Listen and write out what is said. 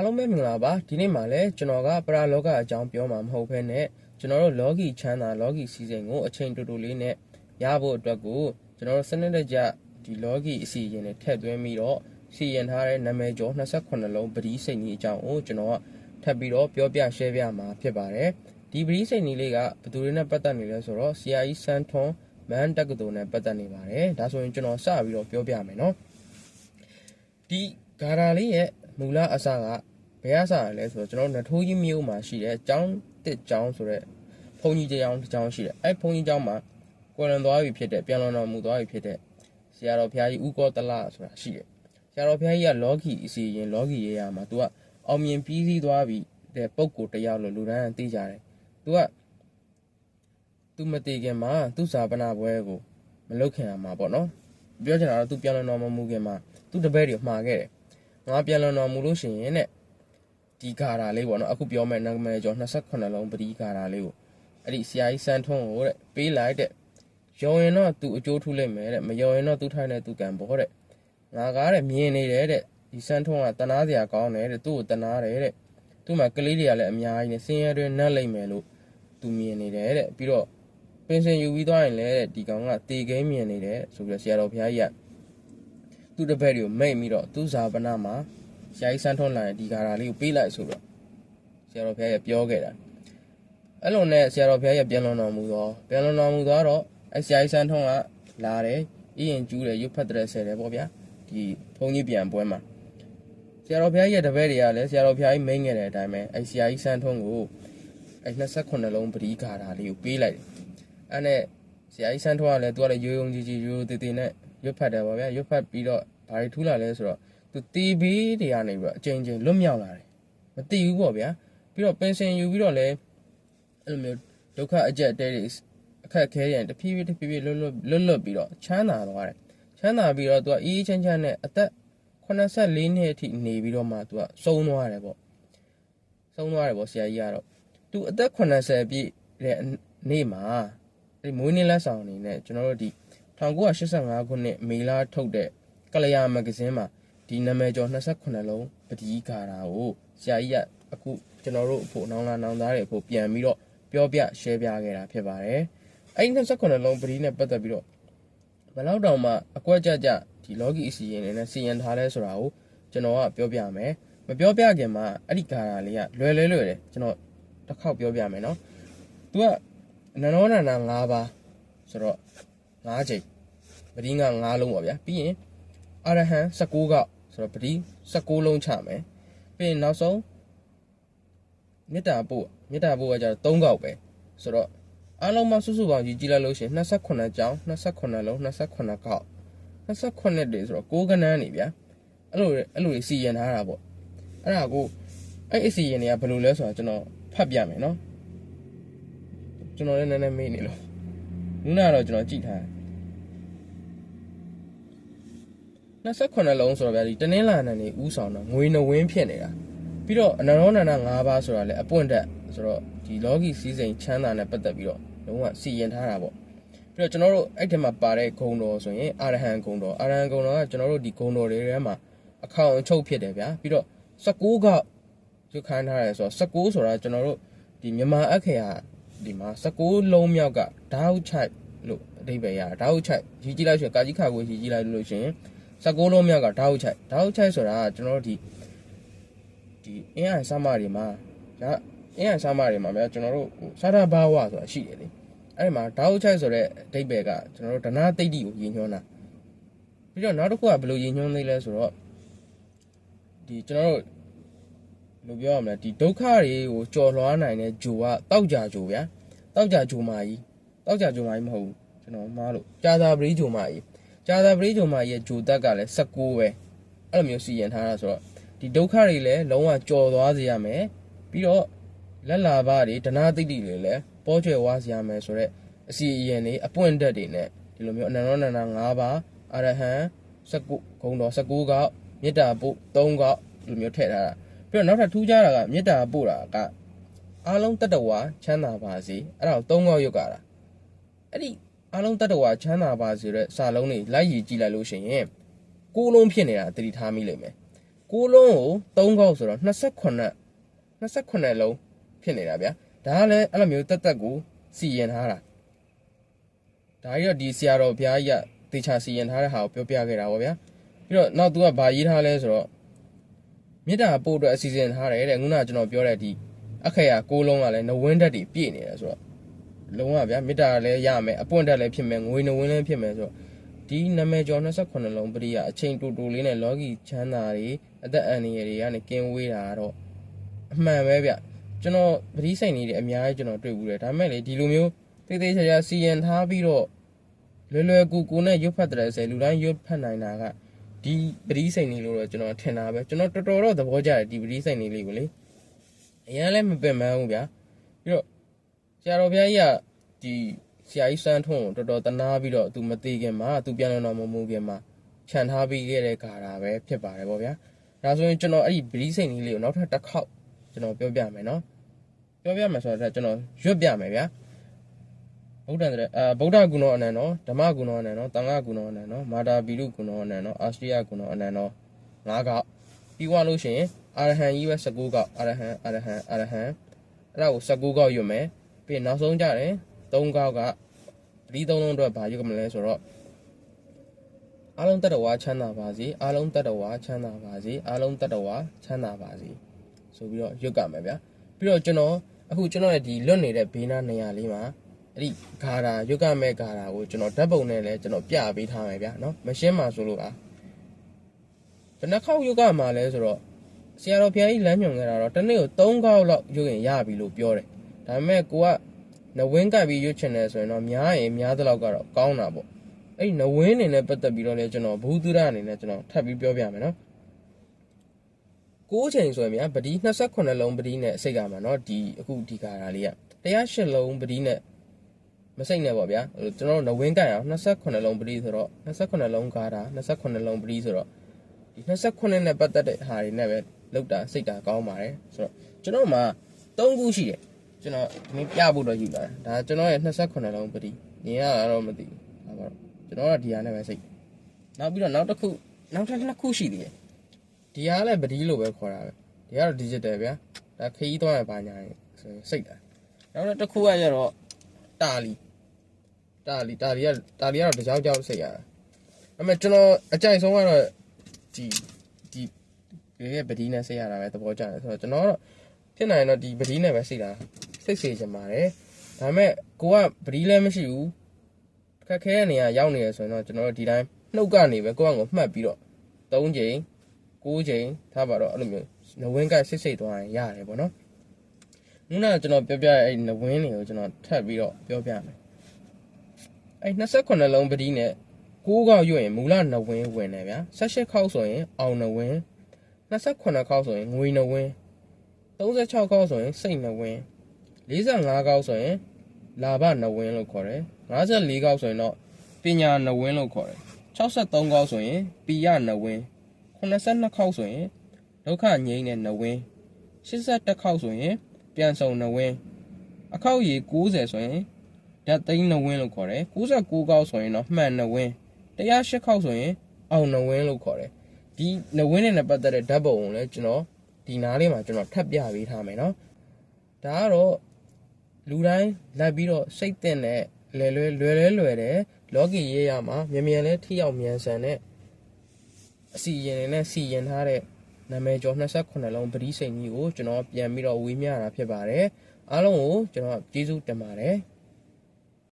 အားလုံးပဲမင်္ဂလာပါဒီနေ့မှာလည်းကျွန်တော်ကပရာလောကအကြောင်းပြောမှာမဟုတ်ဘဲနဲ့ကျွန်တော်တို့လောကီချမ်းသာလောကီစီစဉ်ကိုအချိန်တူတူလေးနဲ့ရဖို့အတွက်ကိုကျွန်တော်တို့စနစ်တကျဒီလောကီအစီအရင်နဲ့ထည့်သွင်းပြီးတော့စီရင်ထားတဲ့နာမည်ကျော်28လုံးပရိစိတ်ကြီးအကြောင်းကိုကျွန်တော်ကထပ်ပြီးတော့ပြောပြ share ပြမှာဖြစ်ပါတယ်ဒီပရိစိတ်ကြီးလေးကဘယ်သူတွေနဲ့ပတ်သက်နေလဲဆိုတော့ CIE စန်ထွန်မန်တက္ကသိုလ်နဲ့ပတ်သက်နေပါတယ်ဒါဆိုရင်ကျွန်တော်စပြီးတော့ပြောပြမယ်နော်ဒီဂါရာလေးရဲ့မူလအစက ဘယ်အစားလဲဆိုတော့ကျွန်တော်နထိုးကြီးမြို့မှာရှိတဲ့ကျောင်းတစ်ကျောင်းဆိုတဲ့ဘုံကြီးကျောင်းတစ်ကျောင်းရှိတယ်အဲ့ဘုံကြီးကျောင်းမှာကွယ်လွန်သွားပြီဖြစ်တဲ့ပြန်လွန်တော်မူသွားပြီဖြစ်တဲ့ဆရာတော်ဘုရားကြီးဦးကောတလဆိုတာရှိတယ်ဆရာတော်ဘုရားကြီးကလောကီအစီရင်လောကီရေးရမှာ तू ကအောင်မြင်ပြီးစီးသွားပြီတဲ့ပုံကိုတယောက်လို့လူတိုင်းသိကြတယ် तू က तू မတည်ခင်မှာသူ့စာပနာပွဲကိုမလုပ်ခင်အောင်မှာပေါ့နော်ပြောချင်တာတော့ तू ပြန်လွန်တော်မမူခင်မှာ तू တပည့်တွေမှားခဲ့တယ်ငါပြန်လွန်တော်မူလို့ရှိရင်တဲ့ ဒီဂါရာလေးပေါ့နော်အခုပြောမဲ့နာမည်ကျော်28လုံးပဒီဂါရာလေးကိုအဲ့ဒီဆရာကြီးစန်းထွန်းကိုတဲ့ပေးလိုက်တဲ့ရောရင်တော့သူအကျိုးထူးလိုက်မယ်တဲ့မရောရင်တော့သူထိုင်တဲ့သူကံပေါ့တဲ့ငါကားတဲ့မြင်နေတယ်တဲ့ဒီစန်းထွန်းကတနာစရာကောင်းတယ်တဲ့သူ့ကိုတနာတယ်တဲ့သူ့မှာကလေးတွေကလည်းအများကြီးနဲ့ဆင်းရဲတွေနှက်လိုက်မယ်လို့သူမြင်နေတယ်တဲ့ပြီးတော့ပင်စင်ယူပြီးသွားရင်လည်းတဲ့ဒီကောင်ကတေကိန်းမြင်နေတယ်ဆိုပြီးတော့ဆရာတော်ဘုရားကြီးကသူ့တပည့်တွေကိုမိတ်ပြီးတော့သူ့ဇာပနာမှာ ဆရာကြီးစန်းထွန်းလာရင်ဒီဂါရာလေးကိုပေးလိုက်ဆိုတော့ဆရာတော်ဘုရားရဲ့ပြောခဲ့တာအဲ့လိုနဲ့ဆရာတော်ဘုရားရဲ့ပြန်လွန်တော်မူတော့ပြန်လွန်တော်မူတော့အဲ့ဆရာကြီးစန်းထွန်းကလာတယ်အရင်ကျူးတယ်ရွတ်ဖတ်တဲ့ဆယ်တယ်ပေါ့ဗျာဒီဘုန်းကြီးပြန်ပွဲမှာဆရာတော်ဘုရားရဲ့တပည့်တွေကလည်းဆရာတော်ဘုရားကြီးမိန်ခဲ့တဲ့အတိုင်းပဲအဲ့ဆရာကြီးစန်းထွန်းကိုအဲ့28လုံးပရိဂါရာလေးကိုပေးလိုက်တယ်အဲ့နဲ့ဆရာကြီးစန်းထွန်းကလည်းသူကလည်းရိုးရိုးကြီးကြီးရိုးရိုးသေးသေးနဲ့ရွတ်ဖတ်တယ်ပေါ့ဗျာရွတ်ဖတ်ပြီးတော့ဘာတွေထူးလာလဲဆိုတော့ သူတီးဘေးတွေကနေပြီးတော့အချိန်ချင်းလွတ်မြောက်လာတယ်မတီးဘူးပေါ့ဗျာပြီးတော့ပင်စင်ယူပြီးတော့လည်းအဲ့လိုမျိုးဒုက္ခအကျက်တဲတွေအခက်ခဲရင်တဖြည်းဖြည်းတဖြည်းဖြည်းလွတ်လွတ်လွတ်လွတ်ပြီးတော့ချမ်းသာသွားတယ်ချမ်းသာပြီးတော့သူကအေးချမ်းချမ်းနဲ့အသက်84နှစ်အထိနေပြီးတော့မှသူကစုံသွားတယ်ပေါ့စုံသွားတယ်ပေါ့ဆရာကြီးကတော့သူအသက်80ပြည့်တဲ့နေ့မှာအဲ့မွေးနေ့လက်ဆောင်အနေနဲ့ကျွန်တော်တို့ဒီ1985ခုနှစ်မေလထုတ်တဲ့ကလျာမဂ္ဂဇင်းမှာ ဒီနာမည်ကျော်28လုံးပဒီဂါရာကိုဆရာကြီးကအခုကျွန်တော်တို့အဖို့နောင်လာနောင်သားတွေအဖို့ပြန်ပြီးတော့ပြောပြ share ပြခဲ့တာဖြစ်ပါတယ်။အဲ့ဒီ28လုံးပဒီနဲ့ပတ်သက်ပြီးတော့ဘယ်လောက်တောင်မှအကွက်ကြကြဒီလောကီအစီရင်နဲ့စီရင်ထားလဲဆိုတာကိုကျွန်တော်ကပြောပြမယ်။မပြောပြခင်မှာအဲ့ဒီဂါရာလေးကလွယ်လွယ်လွယ်တယ်ကျွန်တော်တစ်ခေါက်ပြောပြမယ်နော်။ तू ကနန္ဒောနန္ဒ၅ပါးဆိုတော့၅ချိန်ပဒီက၅လုံးပါဗျာ။ပြီးရင်အရဟံ16កောက် ဆိုတော့ပတိ16လုံးချမယ်ပြီးရင်နောက်ဆုံးမေတ္တာပို့မေတ္တာပို့ကကျတော့3កောက်ပဲဆိုတော့အားလုံးမစုစုပေါင်းကြီးကြည့်လိုက်လို့ရှိရင်28ကြောင်း28လုံး28កောက်28တွေဆိုတော့6ကနန်းနေဗျာအဲ့လိုအဲ့လိုစီရင်ထားတာပေါ့အဲ့ဒါကိုအဲ့အစီရင်တွေကဘယ်လိုလဲဆိုတော့ကျွန်တော်ဖတ်ပြမယ်နော်ကျွန်တော်လည်းနည်းနည်းမေးနေလို့ခုနကတော့ကျွန်တော်ကြည့်ထားတယ် 28လုံးဆိုတော့ဗျာဒီတနင်္လာနေ့နေဥဆောင်တော့ငွေနှဝင်းဖြစ်နေတာပြီးတော့အနရောနန္ဒ၅ပါးဆိုတာလည်းအပွင့်တက်ဆိုတော့ဒီလောကီစည်းစိမ်ချမ်းသာနဲ့ပတ်သက်ပြီးတော့လုံးဝစီရင်ထားတာပေါ့ပြီးတော့ကျွန်တော်တို့အဲ့ဒီမှာပါတဲ့ဂုံတော်ဆိုရင်အာရဟံဂုံတော်အာရဟံဂုံတော်ကကျွန်တော်တို့ဒီဂုံတော်တွေထဲမှာအခေါင်အချုပ်ဖြစ်တယ်ဗျာပြီးတော့16ကရွခံထားတယ်ဆိုတော့16ဆိုတာကျွန်တော်တို့ဒီမြန်မာအခေဟာဒီမှာ16လုံးမြောက်ကဓာတ်ချိုက်လို့အဓိပ္ပာယ်ရဓာတ်ချိုက်ကြီးကြည့်လိုက်ဆိုရင်ကာကြီးခါကိုကြီးကြည့်လိုက်လို့ရှိရင် 16လုံးမြောက်ကဓာတ်ချိုက်ဓာတ်ချိုက်ဆိုတာကကျွန်တော်တို့ဒီဒီအင်းအိုင်ဆမ်းမတွေမှာဒါအင်းအိုင်ဆမ်းမတွေမှာဗျာကျွန်တော်တို့ဟိုစာရဘာဝဆိုတာရှိတယ်လေအဲ့ဒီမှာဓာတ်ချိုက်ဆိုတဲ့အဓိပ္ပာယ်ကကျွန်တော်တို့ဒနာတိတ်တိကိုရည်ညွှန်းတာပြီးတော့နောက်တစ်ခုကဘယ်လိုရည်ညွှန်းသေးလဲဆိုတော့ဒီကျွန်တော်တို့ဘယ်လိုပြောရမလဲဒီဒုက္ခတွေကိုကြော်လွှားနိုင်တဲ့ဂျိုကတောက်ကြဂျိုဗျာတောက်ကြဂျိုမာကြီးတောက်ကြဂျိုမာကြီးမဟုတ်ဘူးကျွန်တော်မှားလို့ကြာသာပရိဂျိုမာကြီး ဂျာသာပရိဂျုံမာရဲ့ဂျိုတက်ကလည်း16ပဲအဲ့လိုမျိုးစီရင်ထားတာဆိုတော့ဒီဒုက္ခတွေလည်းလုံးဝကြော်သွားစေရမယ်ပြီးတော့လက်လာဘတွေဒနာတိတိတွေလည်းပေါ်ကျွယ်ဝစေရမယ်ဆိုတော့အစီအရင်တွေအပွင့်တက်တွေနဲ့ဒီလိုမျိုးအနန္တနန္ဒ9ပါးအရဟံ16ဂုံတော်16ကောက်မေတ္တာပို့3ကောက်ဒီလိုမျိုးထည့်ထားတာပြီးတော့နောက်ထပ်ထူးခြားတာကမေတ္တာပို့တာကအားလုံးတတ္တဝါချမ်းသာပါစေအဲ့ဒါကို3ကောက်ရုပ်ကတာအဲ့ဒီ အားလုံးတတ္တဝါချမ်းသာပါစေတဲ့စာလုံးတွေလိုက်ရည်ကြည့်လိုက်လို့ရှိရင်ကိုးလုံးဖြစ်နေတာသတိထားမိလိမ့်မယ်6လုံးကို3ခေါက်ဆိုတော့28 28လုံးဖြစ်နေတာဗျာဒါကလည်းအဲ့လိုမျိုးတက်တက်ကိုစီရင်ထားတာဒါကြီးတော့ဒီဆရာတော်ဘုရားကြီးကတေချာစီရင်ထားတဲ့ဟာကိုပြောပြခဲ့တာပေါ့ဗျာပြီးတော့နောက်သူကဗာရေးထားလဲဆိုတော့မေတ္တာပို့အတွက်အစီအစဉ်ထားတယ်တဲ့ခုနကကျွန်တော်ပြောတဲ့ဒီအခရာ6လုံးကလည်းနဝင်းတက်တွေပြည့်နေတယ်ဆိုတော့ လုံးဝဗျာမေတ္တာလည်းရမယ်အပွင့်တက်လည်းဖြစ်မယ်ငွေနဝင်းလည်းဖြစ်မယ်ဆိုတော့ဒီနာမည်ကျော်28လုံးပရိယာအချိန်တူတူလေးနဲ့လောကီချမ်းသာတွေအသက်အန္တရာယ်တွေကနေကင်းဝေးတာကတော့အမှန်ပဲဗျကျွန်တော်ပရိစိန်လေးတွေအများကြီးကျွန်တော်တွေ့ဘူးတယ်ဒါပေမဲ့လေဒီလိုမျိုးတိတ်တိတ်ချာချာစီရင်ထားပြီးတော့လွယ်လွယ်ကူကူနဲ့ရွတ်ဖတ်တယ်ဆိုလူတိုင်းရွတ်ဖတ်နိုင်တာကဒီပရိစိန်လေးလို့တော့ကျွန်တော်ထင်တာပဲကျွန်တော်တော်တော်တော့သဘောကျတယ်ဒီပရိစိန်လေးလေးကိုလေအရင်လည်းမပင်ပန်းဘူးဗျာပြီးတော့ ဆရာတော်ဘုရားကြီးကဒီဆရာကြီးစန်းထွန်းကိုတော်တော်တနာပြီးတော့သူမသေးခင်မှာသူပြန်လာတော့မမိုးခင်မှာခြံထားပြီးခဲ့တဲ့ခါတာပဲဖြစ်ပါတယ်ဗောဗျာဒါဆိုရင်ကျွန်တော်အဲ့ဒီပရိစိန်လေးလေးကိုနောက်ထပ်တစ်ခေါက်ကျွန်တော်ပြောပြမယ်နော်ပြောပြမယ်ဆိုတော့ကျွန်တော်ရွတ်ပြမယ်ဗျာဗုဒ္ဓံတဲ့အာဗုဒ္ဓဂုဏောအနန္တောဓမ္မဂုဏောအနန္တောတန်ခါဂုဏောအနန္တောမာတာပိရုဂုဏောအနန္တောအာရှိယဂုဏောအနန္တောငါးခေါက်ပြီးသွားလို့ရှိရင်အာရဟံကြီးပဲ19ခေါက်အာရဟံအာရဟံအာရဟံအဲ့ဒါကို19ခေါက်ရွတ်မယ် ပြီးရင်နောက်ဆုံးကြတယ်3ခေါက်ကပရိသုံးလုံးအတွက်ဘာရွတ်မလဲဆိုတော့အားလုံးတတ္တဝါချမ်းသာပါစေအားလုံးတတ္တဝါချမ်းသာပါစေအားလုံးတတ္တဝါချမ်းသာပါစေဆိုပြီးတော့ရွတ်ကြမယ်ဗျာပြီးတော့ကျွန်တော်အခုကျွန်တော်ရဲ့ဒီလွတ်နေတဲ့ဘေးနားနေရာလေးမှာအဲ့ဒီဂါရာရွတ်ကြမဲ့ဂါရာကိုကျွန်တော်ဓာတ်ပုံနဲ့လည်းကျွန်တော်ပြပေးထားမယ်ဗျာနော်မရှင်းပါဆိုလို့အားဘယ်နှခေါက်ရွတ်ကြမှာလဲဆိုတော့ဆရာတော်ဘုရားကြီးလမ်းညွှန်ခဲ့တာတော့တစ်နေ့ကို3ခေါက်လောက်ရွတ်ရင်ရပြီလို့ပြောတယ် ဒါပေမဲ့ကိုကနဝင်းကပ်ပြီးရွတ်ချင်တယ်ဆိုရင်တော့များရင်များသလောက်ကတော့ကောင်းတာပေါ့အဲ့ဒီနဝင်းနေနဲ့ပတ်သက်ပြီးတော့လည်းကျွန်တော်ဘူးသူရအနေနဲ့ကျွန်တော်ထပ်ပြီးပြောပြမယ်နော်9ချိန်ဆိုရင်ဗျာပတိ28လုံးပတိနဲ့စိတ်ကမှာเนาะဒီအခုဒီကာရာလေးက108လုံးပတိနဲ့မစိတ်နဲ့ပေါ့ဗျာဟိုကျွန်တော်တို့နဝင်းကန့်အောင်28လုံးပတိဆိုတော့28လုံးကာရာ28လုံးပတိဆိုတော့ဒီ28နဲ့ပတ်သက်တဲ့ဟာတွေနဲ့ပဲလောက်တာစိတ်တာကောင်းပါတယ်ဆိုတော့ကျွန်တော်မှာ3ခုရှိတယ် ကျွန်တော်ဒီနေ့ပြဖို့တော့ယူလာတာဒါကျွန်တော်ရဲ့28လုံးပတိနေရတာတော့မသိဘူးဒါပါတော့ကျွန်တော်ကဒီဟာနဲ့ပဲစိတ်နောက်ပြီးတော့နောက်တစ်ခုနောက်ထပ်နှစ်ခုရှိသေးတယ်ဒီဟာလည်းပတိလို့ပဲခေါ်တာပဲဒီကတော့ digital ဗျာဒါခရီးသွားရပါညာဆိုရင်စိတ်တာနောက်တစ်ခုကကျတော့တာလီတာလီတာလီကတာလီကတော့တကြောင်ကြောင်စိတ်ရတာအဲ့မဲ့ကျွန်တော်အကြိုက်ဆုံးကတော့ဒီဒီဒီရဲ့ပတိနဲ့စိတ်ရတာပဲသဘောကျတယ်ဆိုတော့ကျွန်တော်တော့ဖြစ်နိုင်တော့ဒီပတိနဲ့ပဲစိတ်တာ စိတ်စေချင်ပါတယ်ဒါပေမဲ့ကိုကပတိလည်းမရှိဘူးခက်ခဲတဲ့နေရာရောက်နေရဆိုရင်တော့ကျွန်တော်တို့ဒီတိုင်းနှုတ်ကနေပဲကိုယ့်အကိုမှတ်ပြီးတော့၃ချိန်၉ချိန်ထားပါတော့အဲ့လိုမျိုးနဝင်းကစိတ်စိတ်သွားရင်ရတယ်ပေါ့နော်ခုနကကျွန်တော်ပြောပြတဲ့အဲ့နဝင်းတွေကိုကျွန်တော်ထပ်ပြီးတော့ပြောပြမယ်အဲ့28လုံးပတိနဲ့6ခေါက်ရွတ်ရင်မူလနဝင်းဝင်တယ်ဗျာ18ခေါက်ဆိုရင်အောင်နဝင်း28ခေါက်ဆိုရင်ငွေနဝင်း36ခေါက်ဆိုရင်စိတ်နဝင်း 45ခေါက်ဆိုရင်လာဘနဝင်းလို့ခေါ်တယ်54ခေါက်ဆိုရင်တော့ပညာနဝင်းလို့ခေါ်တယ်63ခေါက်ဆိုရင်ပိယနဝင်း82ခေါက်ဆိုရင်ဒုက္ခငြိမ်းတဲ့နဝင်း81ခေါက်ဆိုရင်ပြန်ဆုံနဝင်းအခောက်ရီ90ဆိုရင်ဓာတ်သိန်းနဝင်းလို့ခေါ်တယ်69ခေါက်ဆိုရင်တော့မှန်နဝင်း108ခေါက်ဆိုရင်အောင်နဝင်းလို့ခေါ်တယ်ဒီနဝင်းနဲ့ပတ်သက်တဲ့ဓာတ်ပုံကိုလည်းကျွန်တော်ဒီနားလေးမှာကျွန်တော်ထပ်ပြပေးထားမယ်နော်ဒါကတော့ လူတိုင်းလိုက်ပြီးတော့စိတ်သင့်တဲ့လွယ်လွယ်လွယ်လွယ်လွယ်တဲ့လောကီရေးရမှာမြန်မြန်လဲထိရောက်မြန်ဆန်တဲ့အစီရင်တွေနဲ့စီရင်ထားတဲ့နာမည်ကျော်28လုံးပရိစိန်ကြီးကိုကျွန်တော်ပြန်ပြီးတော့ဝေးမြတာဖြစ်ပါတယ်အားလုံးကိုကျွန်တော်ကျေးဇူးတင်ပါတယ်